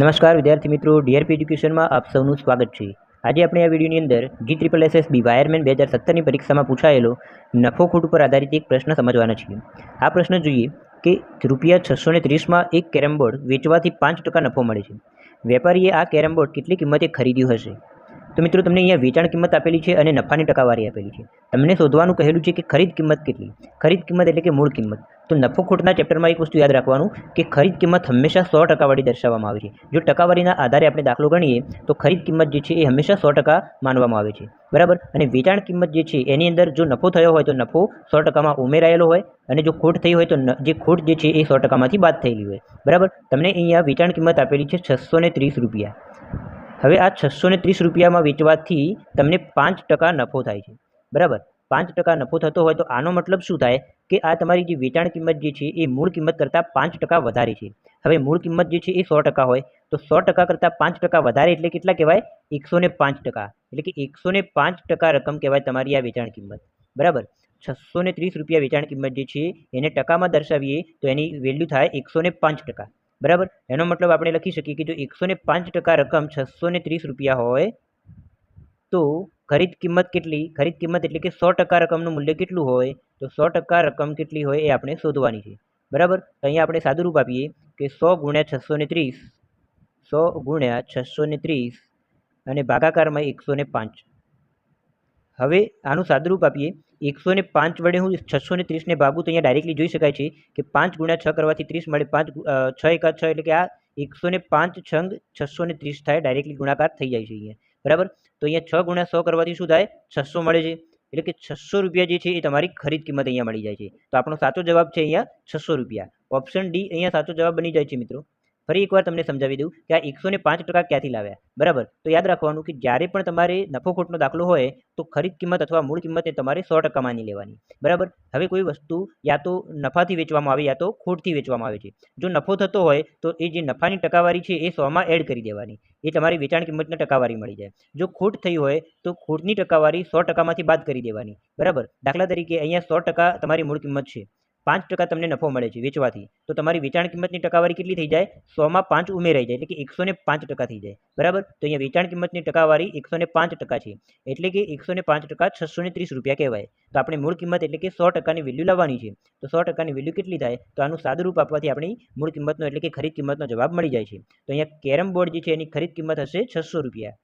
નમસ્કાર વિદ્યાર્થી મિત્રો, ડીઆરપી એજ્યુકેશનમાં આપ સૌનું સ્વાગત છે. આજે આપણે આ વિડીયોની અંદર G triple S B wireman બે હજાર સત્તરની પરીક્ષામાં પૂછાયેલો નફો ખોટ ઉપર આધારિત એક પ્રશ્ન સમજવાના છીએ. આ પ્રશ્ન જોઈએ કે રૂપિયા છસો ને ત્રીસમાં એક કેરમ બોર્ડ વેચવાથી પાંચ ટકા નફો મળે છે. વેપારીએ આ કેરમ બોર્ડ કેટલી કિંમતે ખરીદ્યું હશે? તો મિત્રો, તમને અહીંયા વેચાણ કિંમત આપેલી છે અને નફાની ટકાવારી આપેલી છે. તમને શોધવાનું કહેલું છે કે ખરીદ કિંમત કેટલી? ખરીદ કિંમત એટલે કે મૂળ કિંમત. તો નફો ખોટના ચેપ્ટરમાં એક વસ્તુ યાદ રાખવાનું કે ખરીદ કિંમત હંમેશા સો ટકાવાળી દર્શાવવામાં આવે છે. જો ટકાવારીના આધારે આપણે દાખલો ગણીએ, તો ખરીદ કિંમત જે છે એ હંમેશા સો ટકા માનવામાં આવે છે. બરાબર? અને વેચાણ કિંમત જે છે, એની અંદર જો નફો થયો હોય તો નફો સો ટકામાં ઉમેરાયેલો હોય અને જો ખોટ થઈ હોય તો જે ખોટ જે છે એ સો ટકામાંથી બાદ થયેલી હોય. બરાબર? તમને અહીંયા વેચાણ કિંમત આપેલી છે છસો ત્રીસ રૂપિયા. હવે આ છસો ને ત્રીસ રૂપિયામાં વેચવાથી તમને પાંચ ટકા નફો થાય છે. બરાબર? પાંચ ટકા નફો થતો હોય તો આનો મતલબ શું થાય? કે આ તમારી જે વેચાણ કિંમત જે છે એ મૂળ કિંમત કરતાં પાંચ ટકા વધારે છે. હવે મૂળ કિંમત જે છે એ સો ટકા હોય, તો સો ટકા કરતાં પાંચ ટકા વધારે એટલે કેટલા કહેવાય? એકસો ને પાંચ ટકા. એટલે કે એકસો ને પાંચ ટકા રકમ કહેવાય તમારી આ વેચાણ કિંમત. બરાબર? છસો ને ત્રીસ રૂપિયા વેચાણ કિંમત જે છે, એને ટકામાં દર્શાવીએ તો એની વેલ્યુ થાય એકસો ને પાંચ ટકા. બરાબર? એનો મતલબ આપણે લખી શકીએ કે જો એકસો ને પાંચ ટકા રકમ છસો ને ત્રીસ રૂપિયા હોય, તો ખરીદ કિંમત કેટલી? ખરીદ કિંમત એટલે કે સો ટકા રકમનું મૂલ્ય કેટલું હોય? તો સો ટકા રકમ કેટલી હોય એ આપણે શોધવાની છે. બરાબર? અહીંયા આપણે સાદુરૂપ આપીએ કે સો ગુણ્યા છસો ને ત્રીસ, સો ગુણ્યા છસો ને ત્રીસ અને ભાગાકારમાં એકસો ને પાંચ. હવે આનું સાદુરૂપ આપીએ એકસો ને પાંચ વડે હું છસો ને ત્રીસને ભાગું તો અહીંયા ડાયરેક્ટલી જોઈ શકાય છે કે પાંચ ગુણ્યા છ કરવાથી ત્રીસ મળે પાંચ છ એકા છ એટલે કે આ એકસો ને પાંચ છંગ છસો ને ત્રીસ થાય ડાયરેક્ટલી ગુણાકાર થઈ જાય છે અહીંયા. બરાબર? તો અહીંયા છ ગુણ્યા સો કરવાથી શું થાય? છસો મળે છે. એટલે કે છસો રૂપિયા જે છે એ તમારી ખરીદ કિંમત અહીંયા મળી જાય છે. તો આપણો સાચો જવાબ છે અહીંયા છસો રૂપિયા. ઓપ્શન ડી અહીંયા સાચો જવાબ બની જાય છે મિત્રો. ફરી એકવાર તમને સમજાવી દઉં કે આ એકસો ને પાંચ ટકા ક્યાંથી લાવ્યા? બરાબર? તો યાદ રાખવાનું કે જ્યારે પણ તમારે નફો ખોટનો દાખલો હોય, તો ખરીદ કિંમત અથવા મૂળ કિંમતને તમારે સો ટકા માની લેવાની. બરાબર? હવે કોઈ વસ્તુ યા તો નફાથી વેચવામાં આવે યા તો ખોટથી વેચવામાં આવે છે. જો નફો થતો હોય, તો એ જે નફાની ટકાવારી છે, એ સોમાં એડ કરી દેવાની. એ તમારી વેચાણ કિંમતની ટકાવારી મળી જાય. જો ખોટ થઈ હોય, તો ખોટની ટકાવારી સો ટકામાંથી બાદ કરી દેવાની. બરાબર? દાખલા તરીકે અહીંયા સો ટકા તમારી મૂળ કિંમત છે. પાંચ ટકા તમને નફો મળે છે વેચવાથી. તો તમારી વેચાણ કિંમતની ટકાવારી કેટલી થઈ જાય? સોમાં પાંચ ઉમેરાઈ જાય એટલે કે એકસો પાંચ ટકા થઈ જાય. બરાબર? તો અહીંયા વેચાણ કિંમતની ટકાવારી એકસો પાંચ ટકા છે. એટલે કે એકસો પાંચ ટકા છસો ને ત્રીસ રૂપિયા કહેવાય. તો આપણે મૂળ કિંમત એટલે કે સો ટકાની વેલ્યુ લાવવાની છે. તો સો ટકાની વેલ્યુ કેટલી થાય? તો આનું સાદુરૂપ આપવાથી આપણી મૂળ કિંમતનો એટલે કે ખરીદ કિંમતનો જવાબ મળી જાય છે. તો અહીંયા કેરમ બોર્ડ જે છે એની ખરીદ કિંમત હશે છસો રૂપિયા.